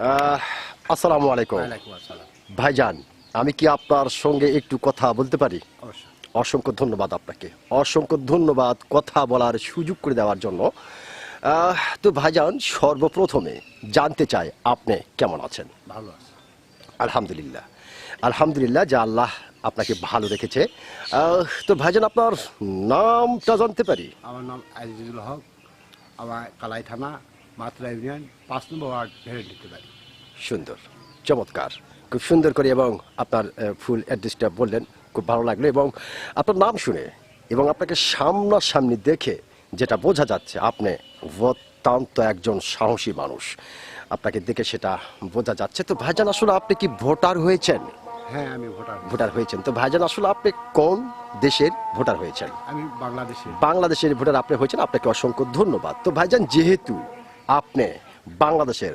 আসসালামু আলাইকুম। ভাইজান আমি কি আপনার সঙ্গে একটু কথা বলতে পারি? অসংখ্য ধন্যবাদ আপনাকে। অসংখ্য ধন্যবাদ কথা বলার সুযোগ করে দেওয়ার জন্য। তো ভাইজান সর্বপ্রথমে জানতে চাই আপনি কেমন আছেন? ভালো আছে। আলহামদুলিল্লাহ। আলহামদুলিল্লাহ যে আল্লাহ আপনাকে ভালো রেখেছে। তো ভাইজান আপনার নামটা জানতে পারি? আমার নাম আজিজুল হক। আমার কালাই থানা মাত্রা ইউনিয়ন পাঁচ নম্বর ওয়ার্ড ভেড়ে নিতে পারি। সুন্দর। চমৎকার। খুব সুন্দর করে এবং আপনার ফুল অ্যাড্রেসটা বললেন খুব ভালো লাগল এবং আপনার নাম শুনে এবং আপনাকে সামনাসামনি দেখে যেটা বোঝা যাচ্ছে আপনি অত্যন্ত একজন সাহসী মানুষ। আপনাকে দেখে সেটা বোঝা যাচ্ছে। তো ভাইজান আসলে আপনি কি ভোটার হয়েছেন? হ্যাঁ আমি ভোটার ভোটার হয়েছেন। তো ভাইজান আসলে আপনি কোন দেশের ভোটার হয়েছেন? আমি বাংলাদেশে বাংলাদেশের ভোটার আপনি হয়েছেন। আপনাকে অসংখ্য ধন্যবাদ। তো ভাইজান যেহেতু আপনি বাংলাদেশের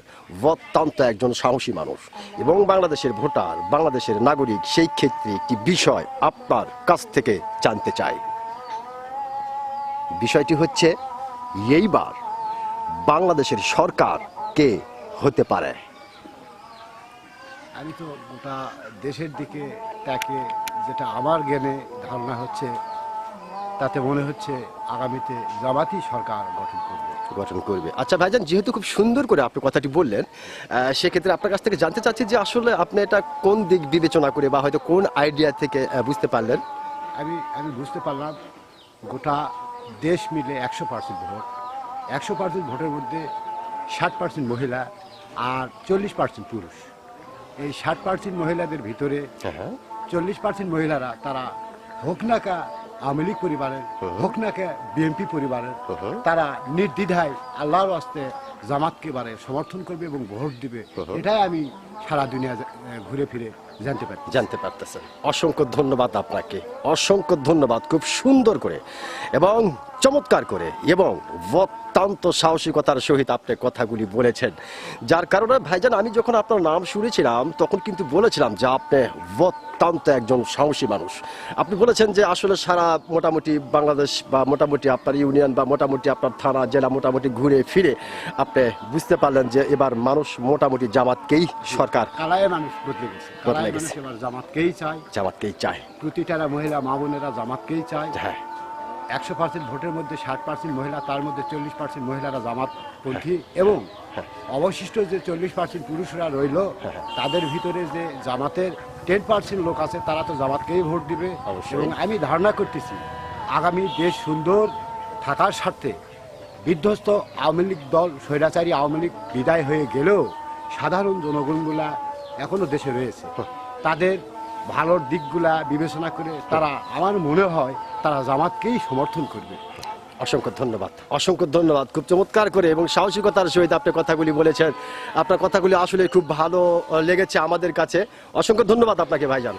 অত্যন্ত একজন সাহসী মানুষ এবং বাংলাদেশের ভোটার, বাংলাদেশের নাগরিক, সেই ক্ষেত্রে একটি বিষয় আপনার কাছ থেকে জানতে চাই। বিষয়টি হচ্ছে, এইবার বাংলাদেশের সরকার কে হতে পারে? আমি তো গোটা দেশের দিকে তাকে যেটা আমার জ্ঞানে ধারণা হচ্ছে, তাতে মনে হচ্ছে আগামীতে জামাতি সরকার গঠন করবে। গঠন করবে। আচ্ছা ভাইজান যেহেতু খুব সুন্দর করে আপনি কথাটি বললেন সেক্ষেত্রে আপনার কাছ থেকে জানতে চাচ্ছি যে আসলে আপনি এটা কোন দিক বিবেচনা করে বা হয়তো কোন আইডিয়া থেকে বুঝতে পারলেন? আমি আমি বুঝতে পারলাম গোটা দেশ মিলে একশো পার্সেন্ট ভোট। একশো পার্সেন্ট ভোটের মধ্যে ষাট পার্সেন্ট মহিলা আর চল্লিশ পার্সেন্ট পুরুষ। এই ষাট পার্সেন্ট মহিলাদের ভিতরে হ্যাঁ। চল্লিশ পার্সেন্ট মহিলারা তারা হোক না কা আওয়ামী লীগ পরিবারের হোক না কে বিএনপি পরিবারের হুম। তারা নির্দ্বিধায় আল্লাহর আস্তে জামাতকে বারে সমর্থন করবে এবং ভোট দিবে। এটাই আমি সারা দুনিয়া ঘুরে ফিরে জানতে পারি জানতে পারতেছেন। অসংখ্য ধন্যবাদ আপনাকে। অসংখ্য ধন্যবাদ খুব সুন্দর করে এবং চমৎকার করে এবং অত্যন্ত সাহসিকতার সহিত আপনি কথাগুলি বলেছেন। যার কারণে ভাইজান, আমি যখন আপনার নাম শুনেছিলাম, তখন কিন্তু বলেছিলাম যে আপনি অত্যন্ত একজন সাহসী মানুষ। আপনি বলেছেন যে আসলে সারা মোটামুটি বাংলাদেশ বা মোটামুটি আপনার ইউনিয়ন বা মোটামুটি আপনার থানা, জেলা মোটামুটি ঘুরে ফিরে আপনি বুঝতে পারলেন যে এবার মানুষ মোটামুটি জামাতকেই সরকার। কালায় মানুষ বদলে গেছে। বদলে গেছে। এবার জামাতকেই চায়। জামাতকেই চায়। প্রতিটা মহিলা মা বোনেরা জামাতকেই চায়। হ্যাঁ। একশো পার্সেন্ট ভোটের মধ্যে ষাট পার্সেন্ট মহিলা তার মধ্যে চল্লিশ পার্সেন্ট মহিলারা জামাতপন্থী এবং অবশিষ্ট যে চল্লিশ পার্সেন্ট পুরুষরা রইল তাদের ভিতরে যে জামাতের টেন পার্সেন্ট লোক আছে তারা তো জামাতকেই ভোট দিবে। এবং আমি ধারণা করতেছি আগামী দেশ সুন্দর থাকার স্বার্থে বিধ্বস্ত আওয়ামী লীগ দল স্বৈরাচারী আওয়ামী লীগ বিদায় হয়ে গেলেও সাধারণ জনগণগুলা এখনও দেশে রয়েছে। তাদের ভালোর দিকগুলা বিবেচনা করে তারা আমার মনে হয় তারা জামাতকেই সমর্থন করবে। অসংখ্য ধন্যবাদ। অসংখ্য ধন্যবাদ। খুব চমৎকার করে এবং সাহসিকতার সহিত আপনি কথাগুলি বলেছেন। আপনার কথাগুলি আসলে খুব ভালো লেগেছে আমাদের কাছে। অসংখ্য ধন্যবাদ আপনাকে, ভাইজান।